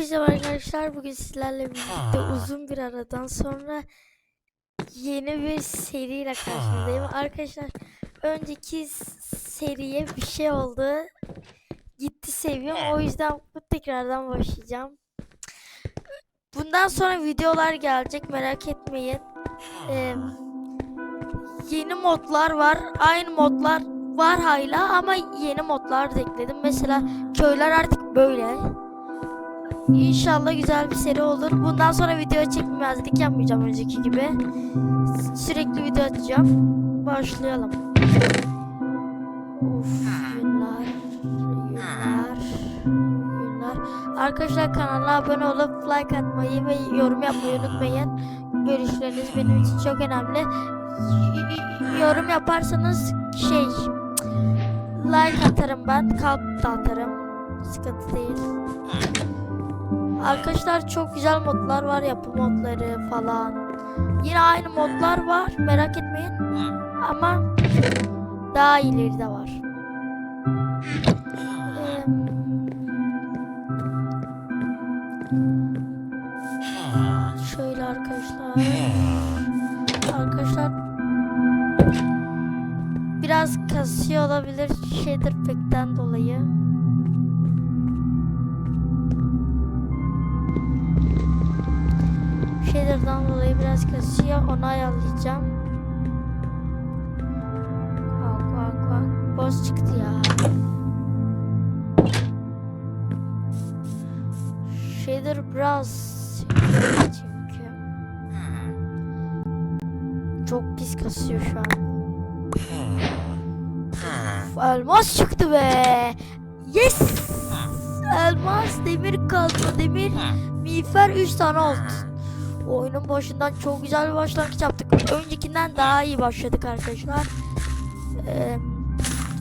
Merhaba arkadaşlar. Bugün sizlerle birlikte uzun bir aradan sonra yeni bir seriyle karşınızdayım. Arkadaşlar önceki seriye bir şey oldu. Gitti seviyem. O yüzden bu tekrardan başlayacağım. Bundan sonra videolar gelecek merak etmeyin. Ee, yeni modlar var. Aynı modlar var hala ama yeni modlar da ekledim. Mesela köyler artık böyle. İnşallah güzel bir seri olur. Bundan sonra video çekmezlik yapmayacağım önceki gibi. Sü- Sürekli video atacağım. Başlayalım. Of günler, günler, günler. Arkadaşlar kanala abone olup like atmayı ve yorum yapmayı unutmayın. Görüşleriniz benim için çok önemli. Yorum yaparsanız şey like atarım ben, kalp atarım. Sıkıntı değil. Arkadaşlar çok güzel modlar var yapı modları falan. Yine aynı modlar var merak etmeyin. Ama daha iyileri de var. Şöyle arkadaşlar. Arkadaşlar biraz kasıyor olabilir shader pack'ten dolayı. Shader'dan dolayı biraz kasıyor. Onu ayarlayacağım. Bak bak bak. Boz çıktı ya. Shader biraz çünkü. Çok pis kasıyor şu an. Uf, elmas çıktı be. Yes. Elmas, demir kazma, demir, miğfer 3 tane oldu. Oyunun başından çok güzel bir başlangıç yaptık. Öncekinden daha iyi başladık arkadaşlar. Ee,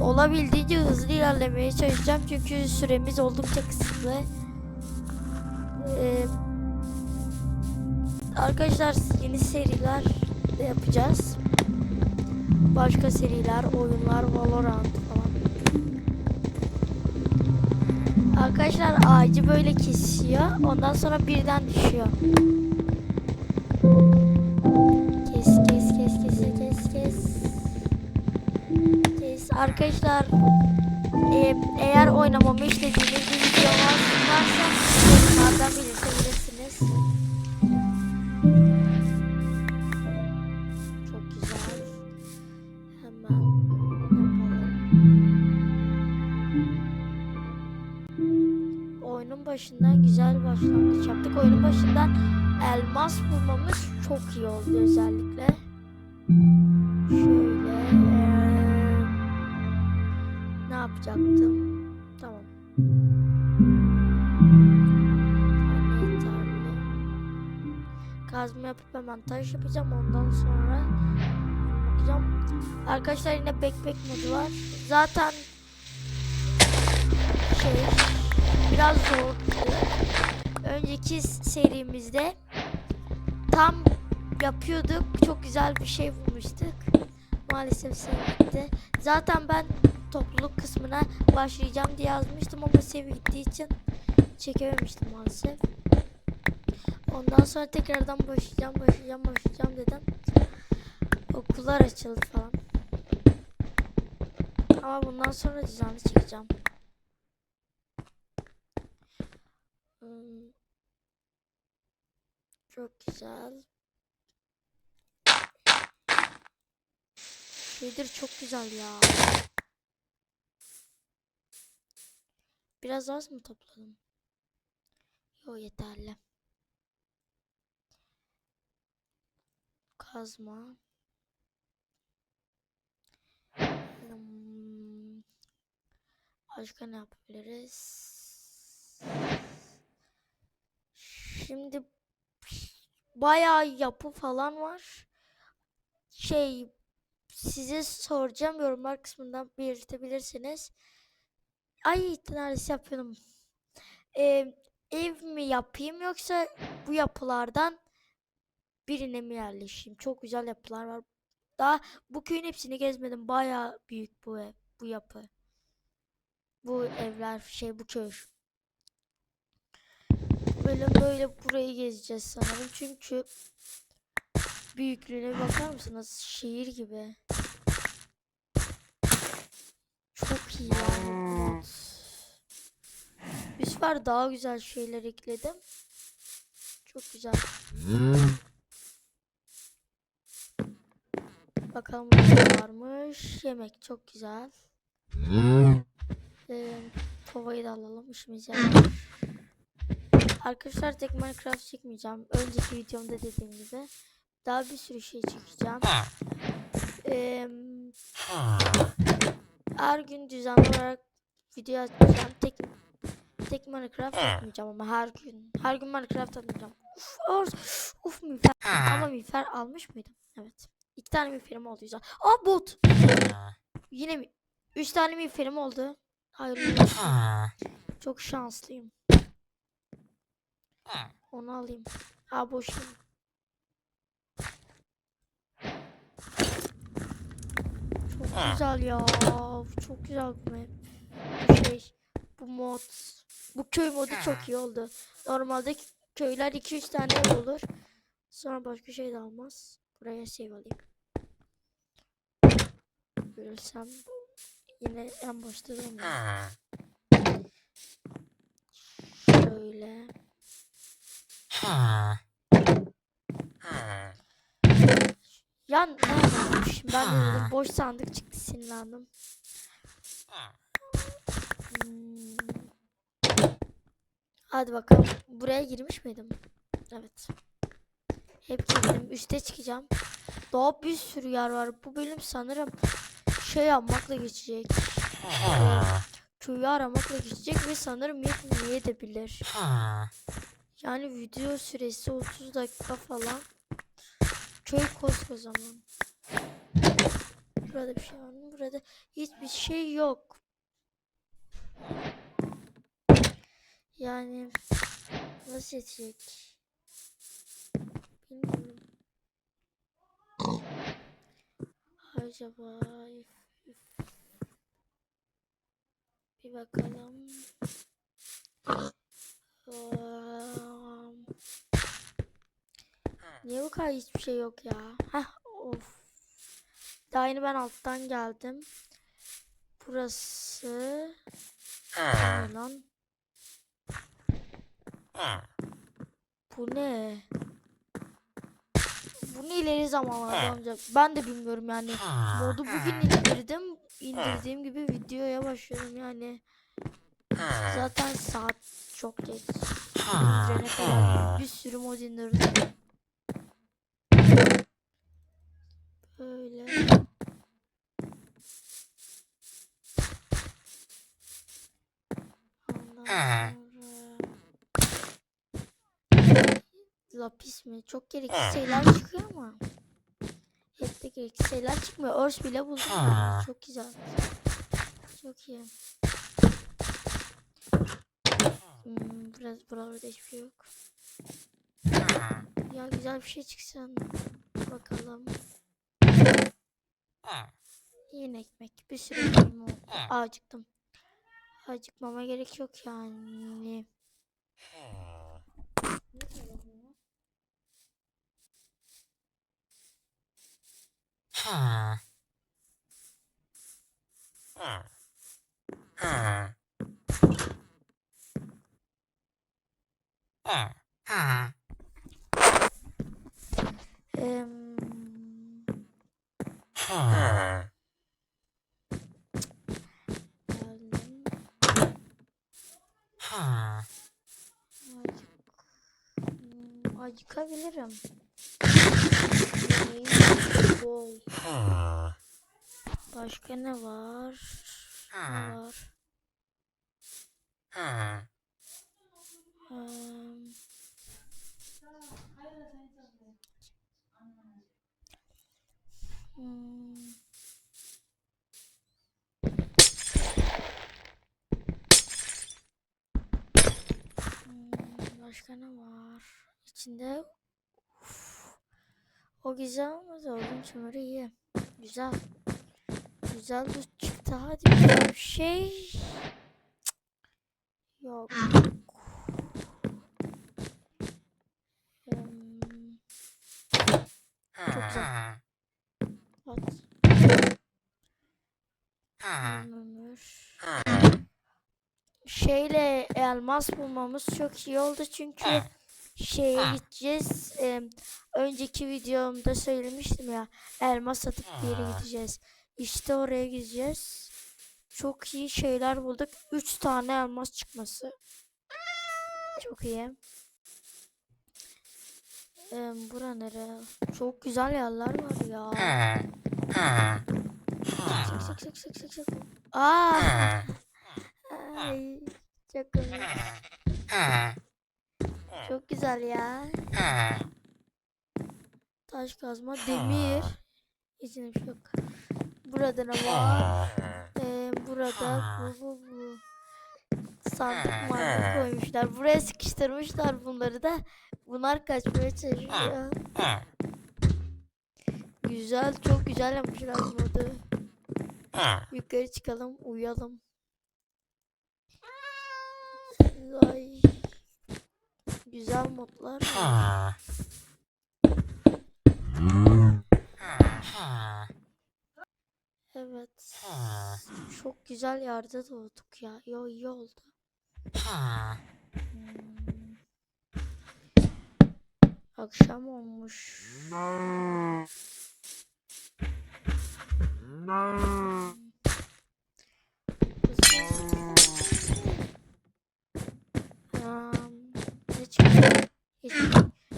olabildiğince hızlı ilerlemeye çalışacağım çünkü süremiz oldukça kısıtlı. Ee, arkadaşlar yeni seriler de yapacağız. Başka seriler, oyunlar, Valorant falan. Arkadaşlar ağacı böyle kesiyor. Ondan sonra birden düşüyor. Kes kes kes kes kes kes. Kes. Arkadaşlar e, eğer oynamamı istediğiniz bir video var- varsa yorumlardan belirtebilirsiniz. Çok güzel. Hemen yapalım. Oyunun başından güzel başlangıç yaptık. Oyunun başından elmas bulmamız çok iyi oldu özellikle. Şöyle eee, ne yapacaktım? Tamam. Kazma yapıp hemen taş yapacağım. Ondan sonra bakacağım. Arkadaşlar yine backpack modu var. Zaten şey biraz zor. Önceki serimizde tam yapıyorduk. Çok güzel bir şey bulmuştuk. Maalesef sevgitti. Zaten ben topluluk kısmına başlayacağım diye yazmıştım ama sevi gittiği için çekememiştim maalesef. Ondan sonra tekrardan başlayacağım, başlayacağım, başlayacağım dedim. Okullar açıldı falan. Ama bundan sonra düzenli çekeceğim. Hmm. Çok güzel. Shader çok güzel ya. Biraz az mı topladım? Yo yeterli. Kazma. Hmm. Başka ne yapabiliriz? Şimdi bayağı yapı falan var. Şey size soracağım yorumlar kısmından belirtebilirsiniz. Ay neredeyse yapıyorum. Ee, ev mi yapayım yoksa bu yapılardan birine mi yerleşeyim? Çok güzel yapılar var. Daha bu köyün hepsini gezmedim. Bayağı büyük bu ev, bu yapı. Bu evler şey bu köy. Bölüm böyle burayı gezeceğiz sanırım. Çünkü büyüklüğüne bir bakar mısınız? Şehir gibi. Çok iyi yani. Bu sefer daha güzel şeyler ekledim. Çok güzel. Bakalım burada varmış. Yemek çok güzel. Ee, tovayı da alalım. işimize. Arkadaşlar tek Minecraft çekmeyeceğim. Önceki videomda dediğim gibi. Daha bir sürü şey çekeceğim. Ee, her gün düzenli olarak video atacağım. Tek tek Minecraft atmayacağım ama her gün. Her gün Minecraft atmayacağım. Uf, uf, uf miğfer. Ama miğfer almış mıydım? Evet. İki tane miğferim oldu güzel. Aa bot. Yine mi? Üç tane miğferim oldu. Hayırlı olsun. Çok şanslıyım. Onu alayım. Aa boşum. Çok güzel ya. Çok güzel bu map. Bu şey. Bu mod. Bu köy modu çok iyi oldu. Normalde köyler 2-3 tane olur. Sonra başka şey de almaz. Buraya save alayım. Görülsem yine en başta durmuyor. Şöyle. Ya nereden bulmuşum? Ben boş sandık çıktı sinirlendim. Hmm. Hadi bakalım. Buraya girmiş miydim? Evet. Hep girdim. Üste çıkacağım. Daha bir sürü yer var. Bu bölüm sanırım şey yapmakla geçecek. Köyü aramakla geçecek ve sanırım yetmeye de bilir. Yani video süresi 30 dakika falan. Köy koskocaman. Burada bir şey var mı? Burada hiçbir şey yok. Yani nasıl yetecek? Bilmiyorum. Acaba bir bakalım. Am, Niye bu kadar hiçbir şey yok ya? Heh of. Daha yeni ben alttan geldim. Burası lan? Bu ne? Bunu ileri zamanlarda olacak. Ben de bilmiyorum yani. Modu bugün indirdim. İndirdiğim gibi videoya başlıyorum yani. Zaten saat çok geç. İndirene kadar bir sürü mod indirdim. Böyle. Lapis mi? Çok gereksiz şeyler çıkıyor ama. Hep de gereksiz şeyler çıkmıyor. Örs bile buldum. Çok güzel. Çok iyi. Hmm, biraz buralarda hiçbir şey yok. Ya güzel bir şey çıksın. Bakalım. Yine ekmek. Bir sürü oldu. Aa, acıktım. Acıkmama gerek yok yani. Bol. Başka ne var? Ne var? şunları ye. Güzel. Güzel tut çıktı. Hadi bir şey. Yok. Şeyle elmas bulmamız çok iyi oldu çünkü şeye gideceğiz. Em, önceki videomda söylemiştim ya elmas satıp bir yere gideceğiz. İşte oraya gideceğiz. Çok iyi şeyler bulduk. 3 tane elmas çıkması. Çok iyi. Em, bura nere? Çok güzel yerler var ya. Sık sık sık sık sık sık. Aa! Ay, çok komik. Güzel ya. Taş kazma, demir. İçinde bir şey yok. Burada ne var? Ee, burada bu bu bu. Sandık mandık koymuşlar. Buraya sıkıştırmışlar bunları da. Bunlar kaçmaya çalışıyor. Güzel, çok güzel yapmışlar modu. Yukarı çıkalım, uyuyalım. Ay. Güzel modlar. Evet. Çok güzel yerde doğduk ya. Yo iyi oldu. Hmm. Akşam olmuş. Am,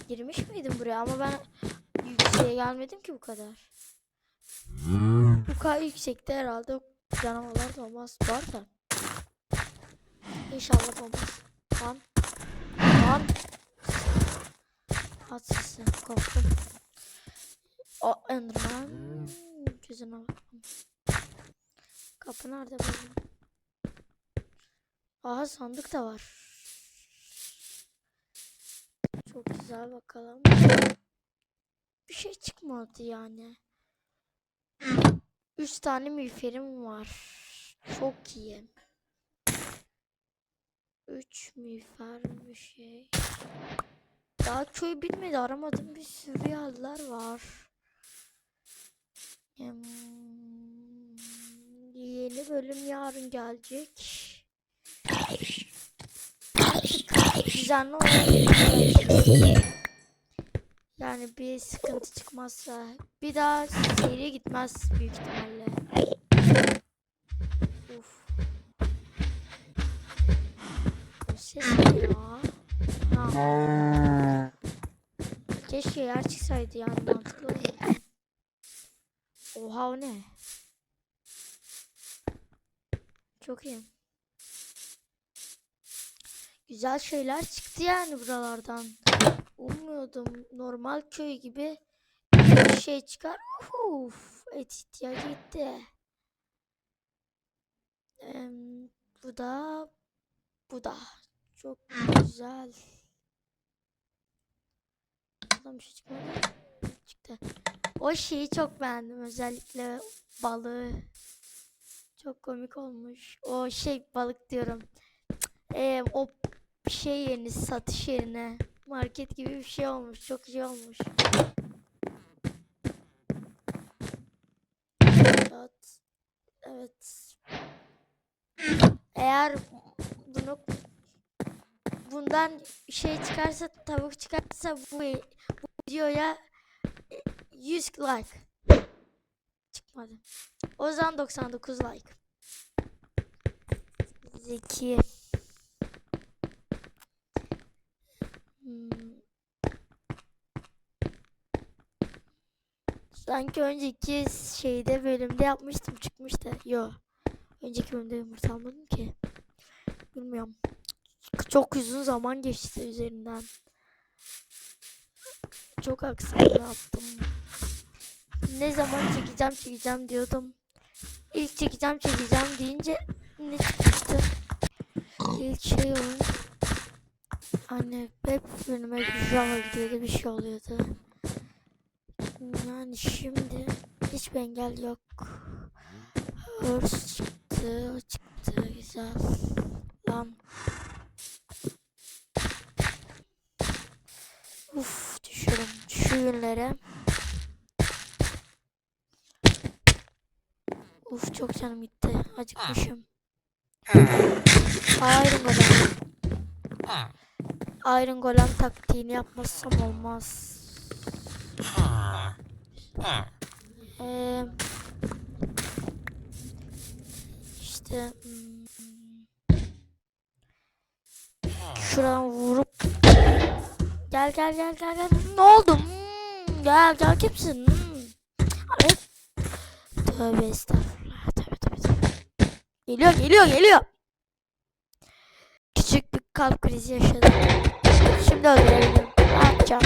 girmiş miydim buraya ama ben yükseğe gelmedim ki bu kadar. Bu kadar yüksekte herhalde canavarlar da olmaz. Var da. İnşallah olmaz. Lan. Lan. At sesi. Korktum. O Enderman. Gözüne bakalım. Kapı nerede benim? Aha sandık da var. Çok güzel bakalım. Bir şey çıkmadı yani. Üç tane miğferim var. Çok iyi. Üç miğfer bir şey. Daha köy bitmedi. Aramadım bir sürü yerler var. Hmm, Yeni bölüm yarın gelecek. Düzenli yani bir sıkıntı çıkmazsa bir daha seri gitmez büyük ihtimalle. Uf. Bu ses ya? Keşke yer çıksaydı yani mantıklı. Oha o ne? Çok iyi. Güzel şeyler çıktı yani buralardan. Ummuyordum normal köy gibi bir şey çıkar. Uf, et ihtiyacı gitti. Em, bu da bu da çok güzel. Buradan bir şey çıkmadı. Çıktı. O şeyi çok beğendim özellikle balığı. Çok komik olmuş. O şey balık diyorum. Ee, o şey yerine satış yerine market gibi bir şey olmuş. Çok iyi olmuş. Evet. Eğer bunu bundan şey çıkarsa tavuk çıkarsa bu, bu videoya 100 like çıkmadı. O zaman 99 like. Zeki. Hmm. Sanki önceki şeyde bölümde yapmıştım çıkmıştı. Yo. Önceki bölümde yumurta almadım ki. Bilmiyorum. Çok uzun zaman geçti üzerinden. Çok aksaklı yaptım. Ne zaman çekeceğim çekeceğim diyordum. İlk çekeceğim çekeceğim deyince ne çıktı? İlk şey oyun. Hani hep önüme güzel gidiyordu bir şey oluyordu. Yani şimdi hiçbir engel yok. Hırs çıktı, çıktı güzel. Lan. Uf düşüyorum şu günlere. Uf çok canım gitti. Acıkmışım. Hayır babam. Ah. Iron Golem taktiğini yapmazsam olmaz. Eee işte hmm, şuradan vurup gel gel gel gel gel. Ne oldu? Hmm, gel gel kimsin? Hmm. Tövbe estağfurullah. Tövbe tövbe tövbe. Geliyor geliyor geliyor kalp krizi yaşadım şimdi öldürebilirim ne yapacağım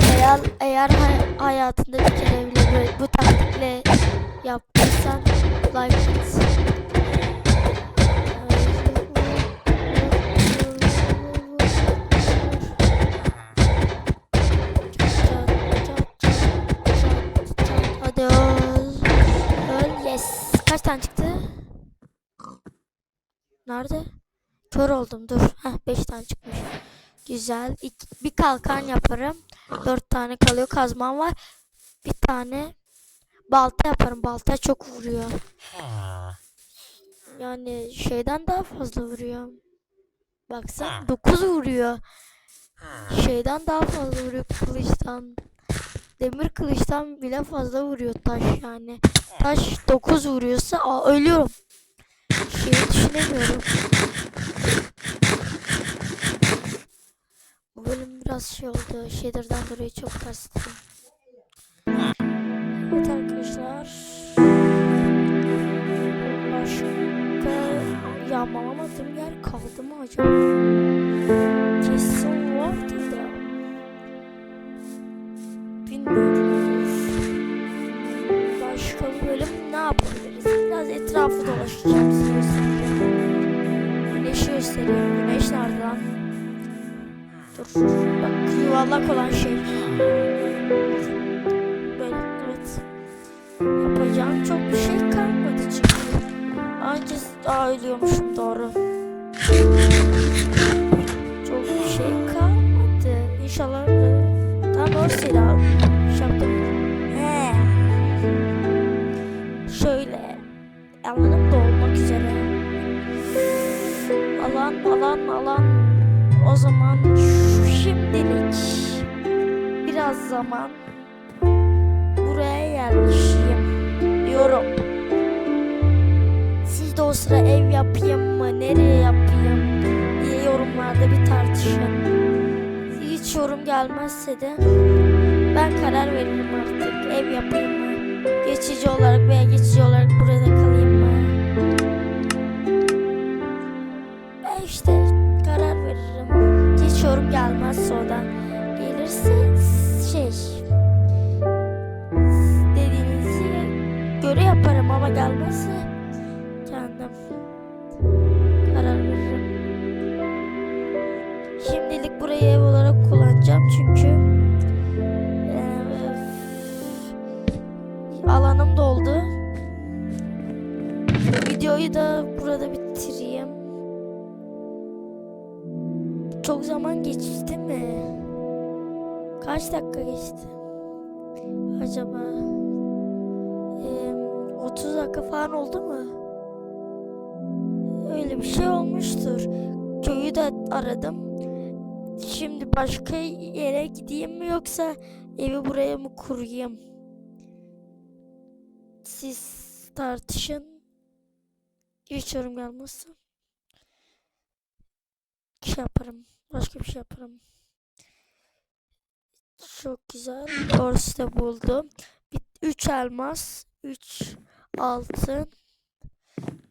eğer, eğer hay- hayatında bir kere bile böyle bu taktikle yaptıysan like. Yes. Kaç tane çıktı? Nerede? Kör oldum. Dur. Heh 5 tane çıkmış. Güzel. İki- bir kalkan yaparım. 4 tane kalıyor. Kazmam var. Bir tane balta yaparım. Balta çok vuruyor. Yani şeyden daha fazla vuruyor. Baksana 9 vuruyor. Şeyden daha fazla vuruyor kılıçtan. Demir kılıçtan bile fazla vuruyor taş yani. Taş 9 vuruyorsa aa, ölüyorum. Şeyi düşünemiyorum. Bu bölüm biraz şey oldu. Shader'dan dolayı çok kastım. Evet arkadaşlar. Başka yağmalamadığım yer kaldı mı acaba? Bak yuvarlak olan şey. Böyle evet. Yapacağım çok bir şey kalmadı çünkü. Anca Aa, ölüyormuşum doğru. Çok bir şey kalmadı. İnşallah. Tam silah. Şaptım. He. Şöyle. Alanım dolmak üzere. Alan alan alan. O zaman şimdilik biraz zaman buraya yerleşeyim diyorum. Siz de o sıra ev yapayım mı, nereye yapayım diye yorumlarda bir tartışın. Hiç yorum gelmezse de ben karar veririm artık. Ev yapayım mı? Geçici olarak veya geçici olarak burada kalayım mı? Ben işte karar veririm. Hiç yorum gelmezse o da. Gelirse şey dediğinizi göre yaparım ama gelmezse kendim karar veririm. Şimdilik burayı ev olarak kullanacağım çünkü alanım doldu. Videoyu da burada bitireyim. Zaman geçti mi? Kaç dakika geçti? Acaba eee, 30 dakika falan oldu mu? Öyle bir şey olmuştur. Köyü de aradım. Şimdi başka yere gideyim mi yoksa evi buraya mı kurayım? Siz tartışın. Hiç yorum gelmezse. Şey yaparım. Başka bir şey yaparım. Çok güzel. Orası da buldum. 3 elmas, 3 altın,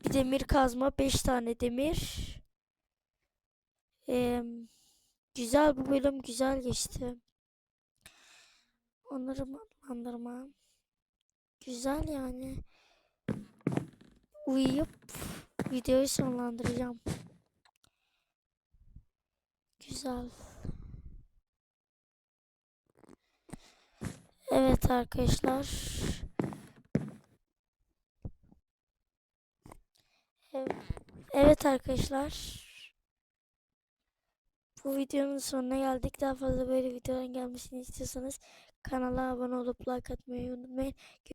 bir demir kazma, 5 tane demir. Eee, güzel bu bölüm güzel geçti. Onları anlarıma. Güzel yani. Uyuyup videoyu sonlandıracağım. Güzel. Evet arkadaşlar. Evet, arkadaşlar. Bu videonun sonuna geldik. Daha fazla böyle videoların gelmesini istiyorsanız kanala abone olup like atmayı unutmayın.